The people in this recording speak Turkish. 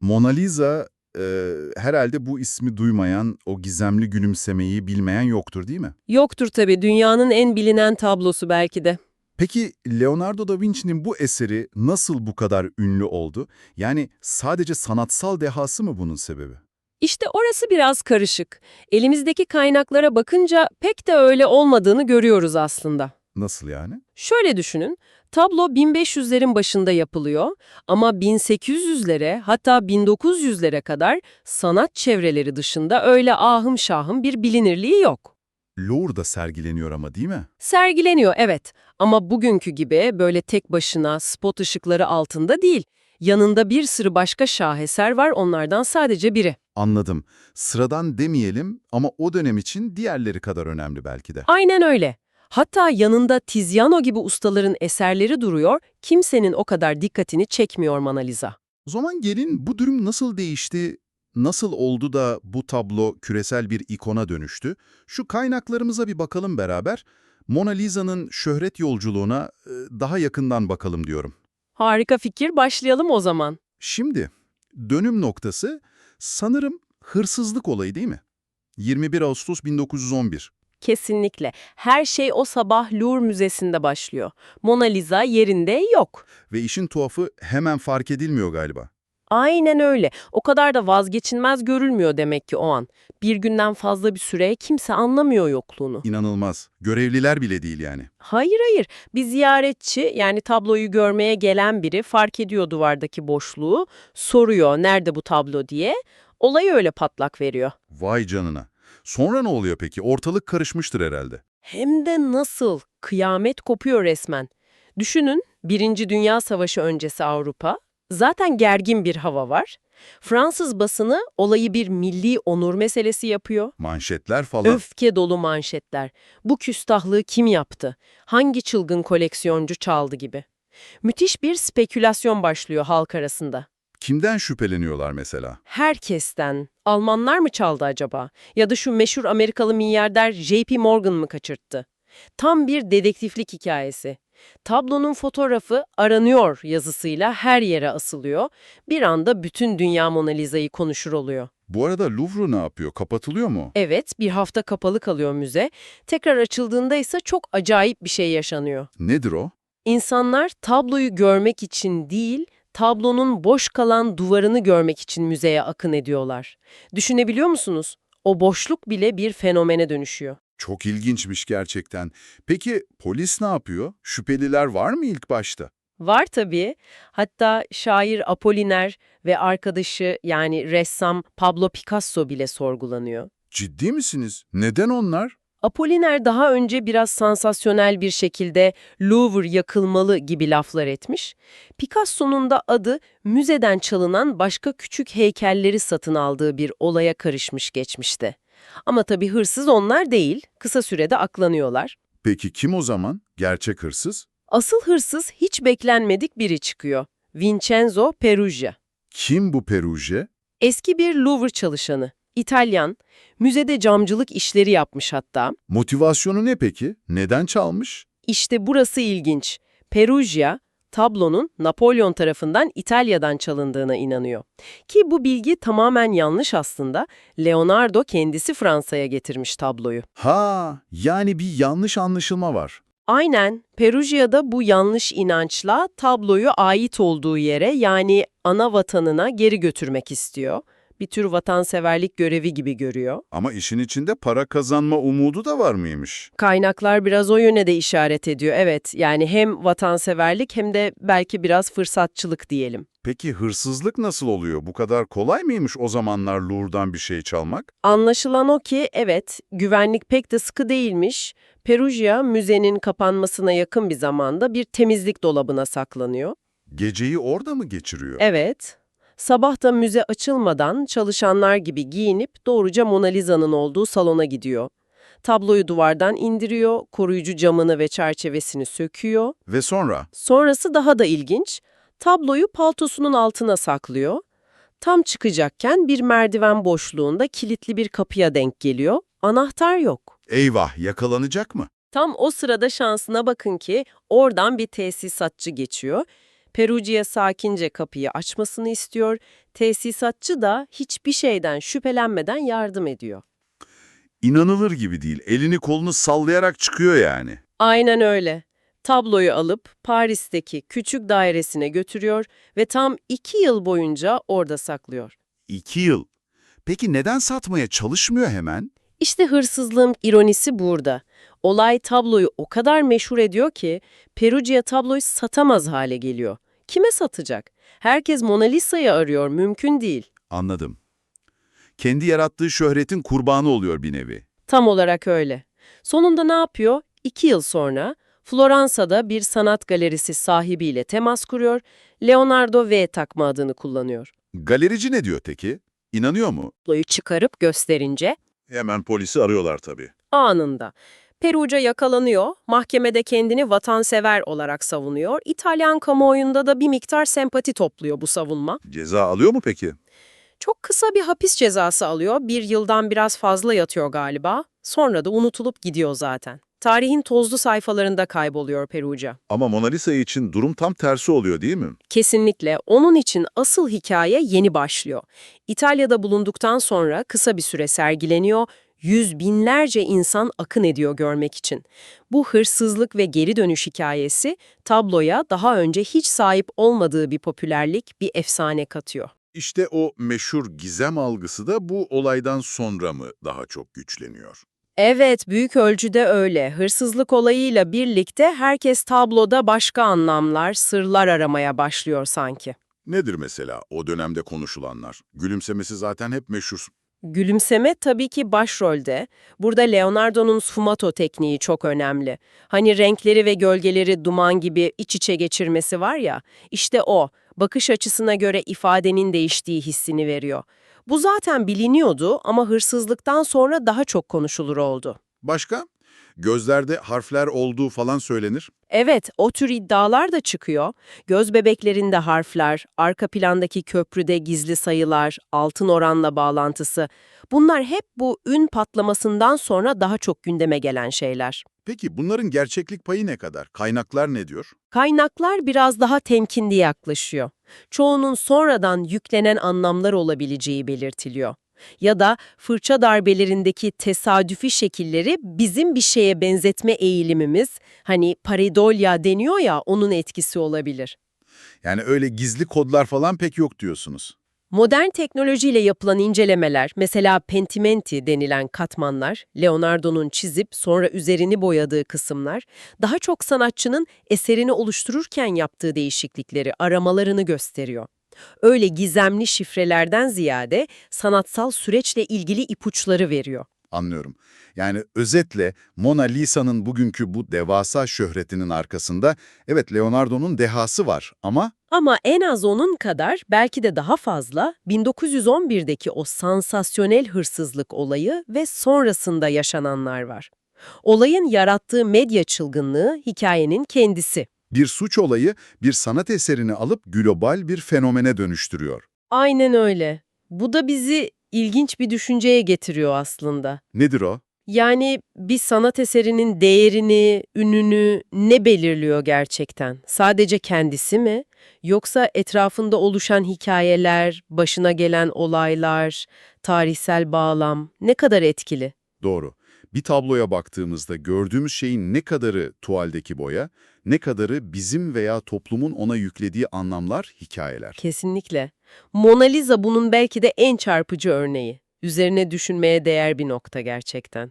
Mona Lisa e, herhalde bu ismi duymayan, o gizemli gülümsemeyi bilmeyen yoktur değil mi? Yoktur tabii dünyanın en bilinen tablosu belki de. Peki Leonardo da Vinci'nin bu eseri nasıl bu kadar ünlü oldu? Yani sadece sanatsal dehası mı bunun sebebi? İşte orası biraz karışık. Elimizdeki kaynaklara bakınca pek de öyle olmadığını görüyoruz aslında. Nasıl yani? Şöyle düşünün, tablo 1500'lerin başında yapılıyor ama 1800'lere hatta 1900'lere kadar sanat çevreleri dışında öyle ahım şahım bir bilinirliği yok. Louvre'da sergileniyor ama değil mi? Sergileniyor evet ama bugünkü gibi böyle tek başına spot ışıkları altında değil. Yanında bir sürü başka şaheser var onlardan sadece biri. Anladım. Sıradan demeyelim ama o dönem için diğerleri kadar önemli belki de. Aynen öyle. Hatta yanında Tiziano gibi ustaların eserleri duruyor, kimsenin o kadar dikkatini çekmiyor Mona Lisa. O zaman gelin bu durum nasıl değişti? Nasıl oldu da bu tablo küresel bir ikona dönüştü? Şu kaynaklarımıza bir bakalım beraber. Mona Lisa'nın şöhret yolculuğuna e, daha yakından bakalım diyorum. Harika fikir, başlayalım o zaman. Şimdi dönüm noktası sanırım hırsızlık olayı değil mi? 21 Ağustos 1911. Kesinlikle. Her şey o sabah Louvre Müzesi'nde başlıyor. Mona Lisa yerinde yok. Ve işin tuhafı hemen fark edilmiyor galiba. Aynen öyle. O kadar da vazgeçilmez görülmüyor demek ki o an. Bir günden fazla bir süre kimse anlamıyor yokluğunu. İnanılmaz. Görevliler bile değil yani. Hayır hayır. Bir ziyaretçi yani tabloyu görmeye gelen biri fark ediyor duvardaki boşluğu, soruyor nerede bu tablo diye. Olayı öyle patlak veriyor. Vay canına. Sonra ne oluyor peki? Ortalık karışmıştır herhalde. Hem de nasıl? Kıyamet kopuyor resmen. Düşünün, Birinci Dünya Savaşı öncesi Avrupa. Zaten gergin bir hava var. Fransız basını olayı bir milli onur meselesi yapıyor. Manşetler falan. Öfke dolu manşetler. Bu küstahlığı kim yaptı? Hangi çılgın koleksiyoncu çaldı gibi. Müthiş bir spekülasyon başlıyor halk arasında. Kimden şüpheleniyorlar mesela? Herkesten. Almanlar mı çaldı acaba? Ya da şu meşhur Amerikalı milyarder J.P. Morgan mı kaçırttı? Tam bir dedektiflik hikayesi. Tablonun fotoğrafı aranıyor yazısıyla her yere asılıyor. Bir anda bütün dünya Mona Lisa'yı konuşur oluyor. Bu arada Louvre ne yapıyor? Kapatılıyor mu? Evet, bir hafta kapalı kalıyor müze. Tekrar açıldığında ise çok acayip bir şey yaşanıyor. Nedir o? İnsanlar tabloyu görmek için değil, tablonun boş kalan duvarını görmek için müzeye akın ediyorlar. Düşünebiliyor musunuz? O boşluk bile bir fenomene dönüşüyor. Çok ilginçmiş gerçekten. Peki polis ne yapıyor? Şüpheliler var mı ilk başta? Var tabii. Hatta şair Apolliner ve arkadaşı yani ressam Pablo Picasso bile sorgulanıyor. Ciddi misiniz? Neden onlar? Apolliner daha önce biraz sansasyonel bir şekilde Louvre yakılmalı gibi laflar etmiş. Picasso'nun da adı müzeden çalınan başka küçük heykelleri satın aldığı bir olaya karışmış geçmişte. Ama tabii hırsız onlar değil, kısa sürede aklanıyorlar. Peki kim o zaman? Gerçek hırsız? Asıl hırsız hiç beklenmedik biri çıkıyor. Vincenzo Perugia. Kim bu Peruge? Eski bir Louvre çalışanı. İtalyan, müzede camcılık işleri yapmış hatta. Motivasyonu ne peki? Neden çalmış? İşte burası ilginç. Perugia, tablonun Napolyon tarafından İtalya'dan çalındığına inanıyor. Ki bu bilgi tamamen yanlış aslında. Leonardo kendisi Fransa'ya getirmiş tabloyu. Ha, yani bir yanlış anlaşılma var. Aynen, Perugia'da bu yanlış inançla tabloyu ait olduğu yere yani ana vatanına geri götürmek istiyor. Bir tür vatanseverlik görevi gibi görüyor. Ama işin içinde para kazanma umudu da var mıymış? Kaynaklar biraz o yöne de işaret ediyor. Evet, yani hem vatanseverlik hem de belki biraz fırsatçılık diyelim. Peki hırsızlık nasıl oluyor? Bu kadar kolay mıymış o zamanlar Louvre'dan bir şey çalmak? Anlaşılan o ki evet, güvenlik pek de sıkı değilmiş. Perugia müzenin kapanmasına yakın bir zamanda bir temizlik dolabına saklanıyor. Geceyi orada mı geçiriyor? Evet. Sabah da müze açılmadan çalışanlar gibi giyinip doğruca Mona Lisa'nın olduğu salona gidiyor. Tabloyu duvardan indiriyor, koruyucu camını ve çerçevesini söküyor. Ve sonra? Sonrası daha da ilginç. Tabloyu paltosunun altına saklıyor. Tam çıkacakken bir merdiven boşluğunda kilitli bir kapıya denk geliyor. Anahtar yok. Eyvah, yakalanacak mı? Tam o sırada şansına bakın ki oradan bir tesisatçı geçiyor. Perugia sakince kapıyı açmasını istiyor, tesisatçı da hiçbir şeyden şüphelenmeden yardım ediyor. İnanılır gibi değil. Elini kolunu sallayarak çıkıyor yani. Aynen öyle. Tabloyu alıp Paris'teki küçük dairesine götürüyor ve tam iki yıl boyunca orada saklıyor. İki yıl. Peki neden satmaya çalışmıyor hemen? İşte hırsızlığın ironisi burada. Olay tabloyu o kadar meşhur ediyor ki Perugia tabloyu satamaz hale geliyor. Kime satacak? Herkes Mona Lisa'yı arıyor, mümkün değil. Anladım. Kendi yarattığı şöhretin kurbanı oluyor bir nevi. Tam olarak öyle. Sonunda ne yapıyor? İki yıl sonra Floransa'da bir sanat galerisi sahibiyle temas kuruyor, Leonardo V takma adını kullanıyor. Galerici ne diyor peki? İnanıyor mu? Tabloyu çıkarıp gösterince Hemen polisi arıyorlar tabii. anında. Perugia yakalanıyor, mahkemede kendini vatansever olarak savunuyor, İtalyan kamuoyunda da bir miktar sempati topluyor bu savunma. Ceza alıyor mu peki? Çok kısa bir hapis cezası alıyor, bir yıldan biraz fazla yatıyor galiba, sonra da unutulup gidiyor zaten. Tarihin tozlu sayfalarında kayboluyor Perugia. Ama Mona Lisa için durum tam tersi oluyor değil mi? Kesinlikle. Onun için asıl hikaye yeni başlıyor. İtalya'da bulunduktan sonra kısa bir süre sergileniyor, yüz binlerce insan akın ediyor görmek için. Bu hırsızlık ve geri dönüş hikayesi tabloya daha önce hiç sahip olmadığı bir popülerlik, bir efsane katıyor. İşte o meşhur gizem algısı da bu olaydan sonra mı daha çok güçleniyor? Evet, büyük ölçüde öyle. Hırsızlık olayıyla birlikte herkes tabloda başka anlamlar, sırlar aramaya başlıyor sanki. Nedir mesela o dönemde konuşulanlar? Gülümsemesi zaten hep meşhur. Gülümseme tabii ki başrolde. Burada Leonardo'nun sfumato tekniği çok önemli. Hani renkleri ve gölgeleri duman gibi iç içe geçirmesi var ya, işte o, bakış açısına göre ifadenin değiştiği hissini veriyor. Bu zaten biliniyordu ama hırsızlıktan sonra daha çok konuşulur oldu. Başka? Gözlerde harfler olduğu falan söylenir. Evet, o tür iddialar da çıkıyor. Göz bebeklerinde harfler, arka plandaki köprüde gizli sayılar, altın oranla bağlantısı. Bunlar hep bu ün patlamasından sonra daha çok gündeme gelen şeyler. Peki bunların gerçeklik payı ne kadar? Kaynaklar ne diyor? Kaynaklar biraz daha temkinli yaklaşıyor. Çoğunun sonradan yüklenen anlamlar olabileceği belirtiliyor. Ya da fırça darbelerindeki tesadüfi şekilleri bizim bir şeye benzetme eğilimimiz, hani pareidolia deniyor ya onun etkisi olabilir. Yani öyle gizli kodlar falan pek yok diyorsunuz. Modern teknolojiyle yapılan incelemeler, mesela pentimenti denilen katmanlar, Leonardo'nun çizip sonra üzerini boyadığı kısımlar, daha çok sanatçının eserini oluştururken yaptığı değişiklikleri, aramalarını gösteriyor. Öyle gizemli şifrelerden ziyade sanatsal süreçle ilgili ipuçları veriyor. Anlıyorum. Yani özetle Mona Lisa'nın bugünkü bu devasa şöhretinin arkasında evet Leonardo'nun dehası var ama Ama en az onun kadar, belki de daha fazla, 1911'deki o sansasyonel hırsızlık olayı ve sonrasında yaşananlar var. Olayın yarattığı medya çılgınlığı hikayenin kendisi. Bir suç olayı bir sanat eserini alıp global bir fenomene dönüştürüyor. Aynen öyle. Bu da bizi ilginç bir düşünceye getiriyor aslında. Nedir o? Yani bir sanat eserinin değerini, ününü ne belirliyor gerçekten? Sadece kendisi mi? Yoksa etrafında oluşan hikayeler, başına gelen olaylar, tarihsel bağlam ne kadar etkili? Doğru. Bir tabloya baktığımızda gördüğümüz şeyin ne kadarı tuvaldeki boya, ne kadarı bizim veya toplumun ona yüklediği anlamlar, hikayeler. Kesinlikle. Mona Lisa bunun belki de en çarpıcı örneği. Üzerine düşünmeye değer bir nokta gerçekten.